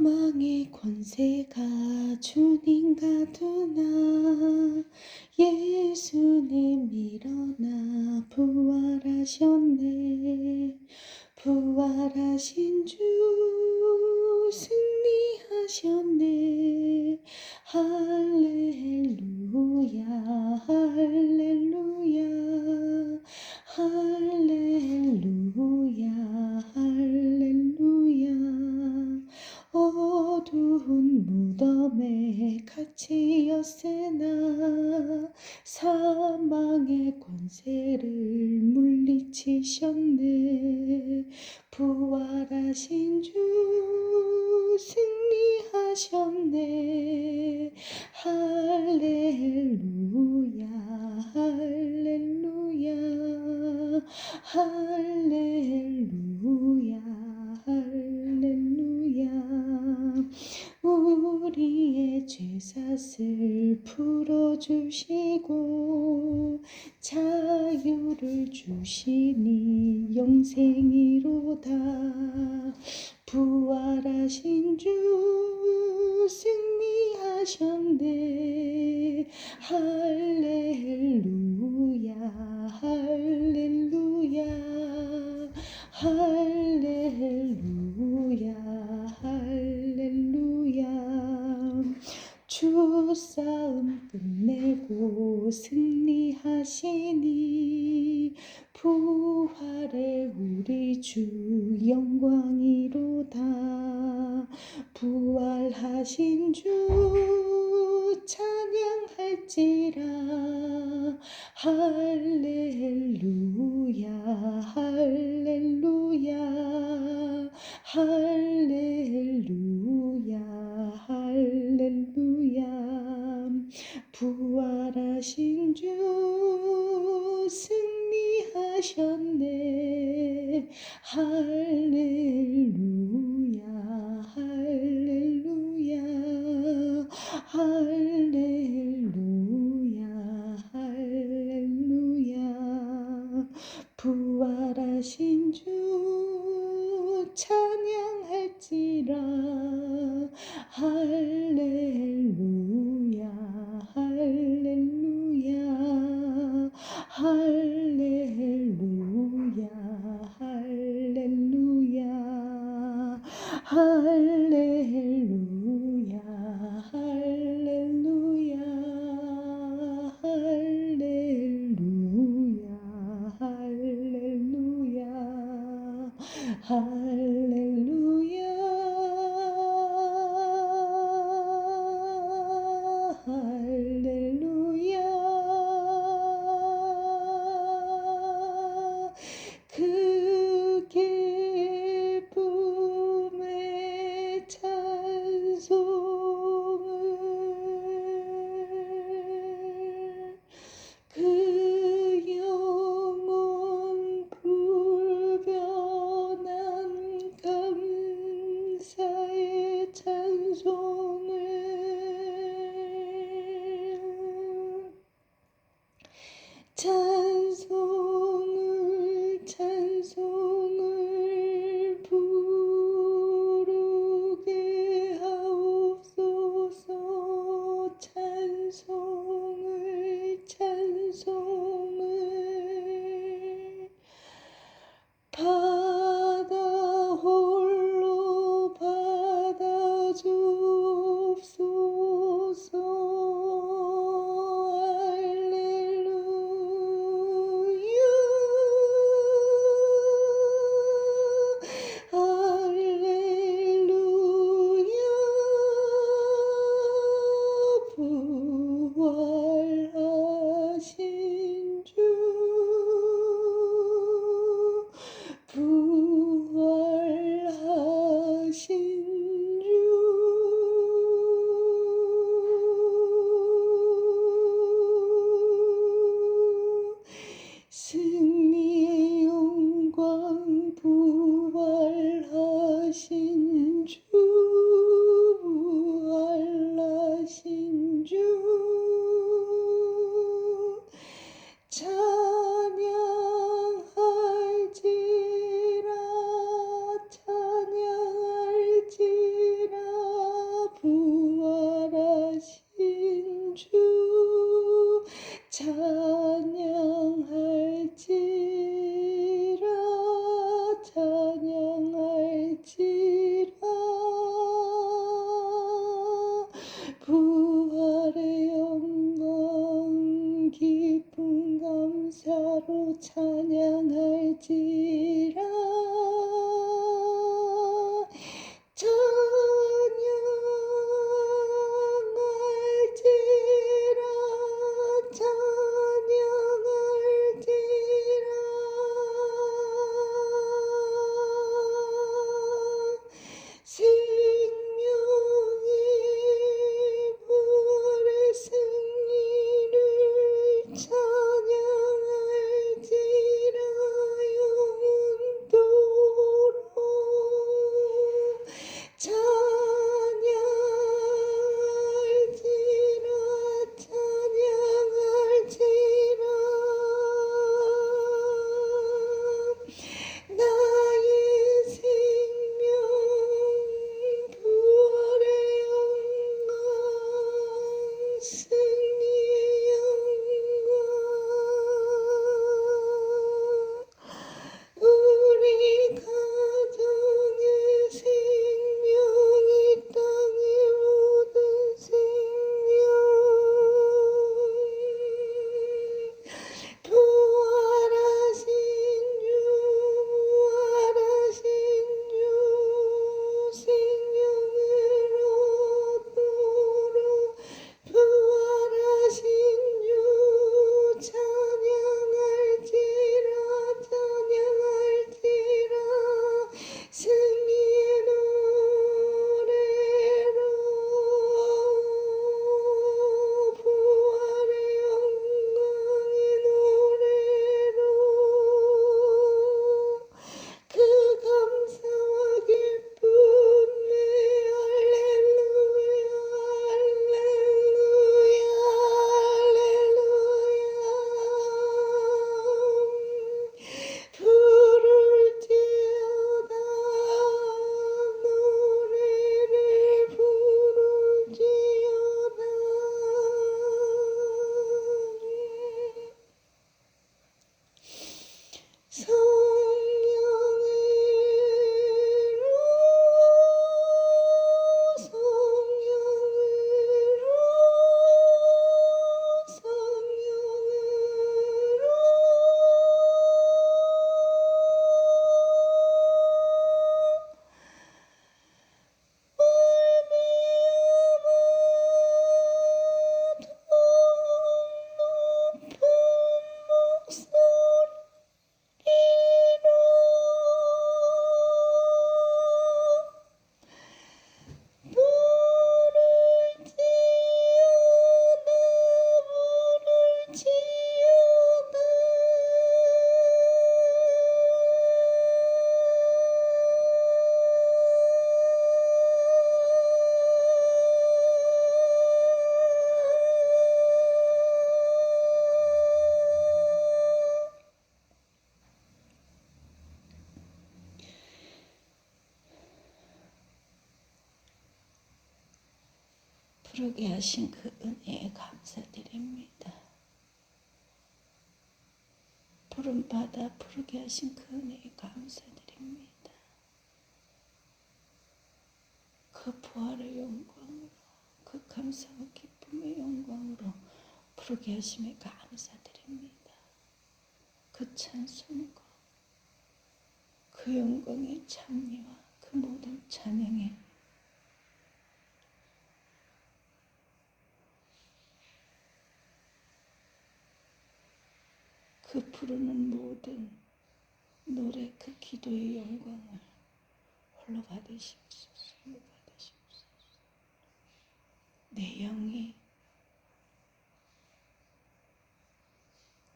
사망의 권세가 주님 가두나. 예수님 일어나 부활하셨네. 부활하신 주 승리하셨네. 할 사망의 권세를 물리치셨네. 부활하신 주 승리하셨네. 할렐루야 할렐루야 할렐루야 할렐루야. 우리의 죄사슬 풀어주시 주시니 영생이로다. 부활하신 주 승리하셨네. 할렐루야 할렐루야 할렐루야 할렐루야. 주 싸움 끝내고 승리하시니 부활의 우리 주 영광이로다. 부활하신 주 찬양할지라. 할렐루야 할렐루야 할렐루야 Time. 부르게 하신 그 은혜에 감사드립니다. 푸른 바다 부르게 하신 그 은혜에 감사드립니다. 그 부활의 영광으로 그 감사와 기쁨의 영광으로 부르게 하심에 감사드립니다. 그 찬송과 그 영광의 찬미와 그 모든 찬양에 그 부르는 모든 노래 그 기도의 영광을 홀로 받으시옵소서 홀로 받으시옵소서. 내 영이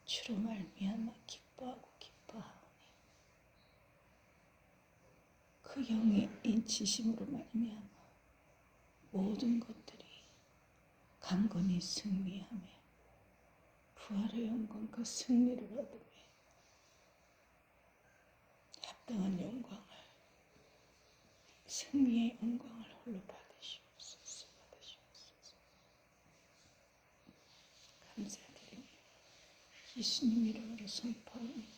주로 말미암아 기뻐하고 기뻐하오니 그 영의 인치심으로 말미암아 모든 것들이 강건히 승리하며 부활의 영광 그 승리를 얻으며 합당한 영광을 승리의 영광을 홀로 받으시옵소서 받으시옵소서. 감사드립니다 예수님 이름으로 선포합니다